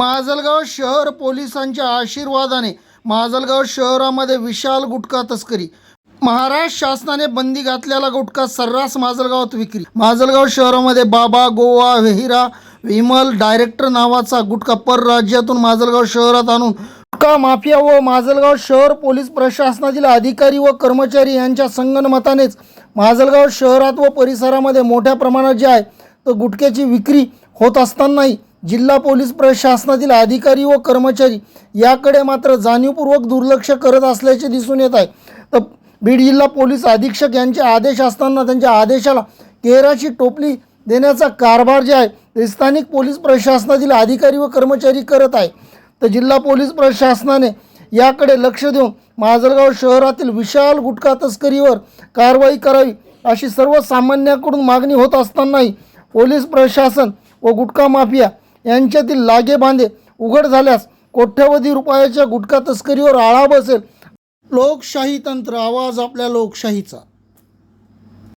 माजलगाव शहर पोलिसांच्या आशीर्वादाने माजलगाव शहरामध्ये विशाल गुटखा तस्करी. महाराष्ट्र शासनाने बंदी घातलेला गुटखा सर्रास माजलगावात विक्री. माजलगाव शहरामध्ये बाबा गोवा वेहिरा विमल डायरेक्टर नावाचा गुटखा परराज्यातून माजलगाव शहरात आणून गुटखा माफिया व माजलगाव शहर पोलीस प्रशासनातील अधिकारी व कर्मचारी यांच्या संगनमतानेच माजलगाव शहरात व परिसरामध्ये मोठ्या प्रमाणात जे आहे तर गुटख्याची विक्री होत असतानाही जिल्हा पोलीस प्रशासनातील अधिकारी व कर्मचारी याकडे मात्र जाणीवपूर्वक दुर्लक्ष करत असल्याचे दिसून येत आहे. तर बीड जिल्हा पोलीस अधीक्षक यांचे आदेश असताना त्यांच्या आदेशाला केराची टोपली देण्याचा कारभार जे आहे ते स्थानिक पोलीस प्रशासनातील अधिकारी व कर्मचारी करत आहे. तर जिल्हा पोलीस प्रशासनाने याकडे लक्ष देऊन माजलगाव शहरातील विशाल गुटखा तस्करीवर कारवाई करावी अशी सर्वसामान्यांकडून मागणी होत असतानाही पोलीस प्रशासन व गुटखा माफिया यांच्यातील लागेबांधे उघड झाल्यास कोट्यवधी रुपयाच्या गुटखा तस्करीवर आळा बसेल. लोकशाही तंत्र आवाज आपल्या लोकशाहीचा.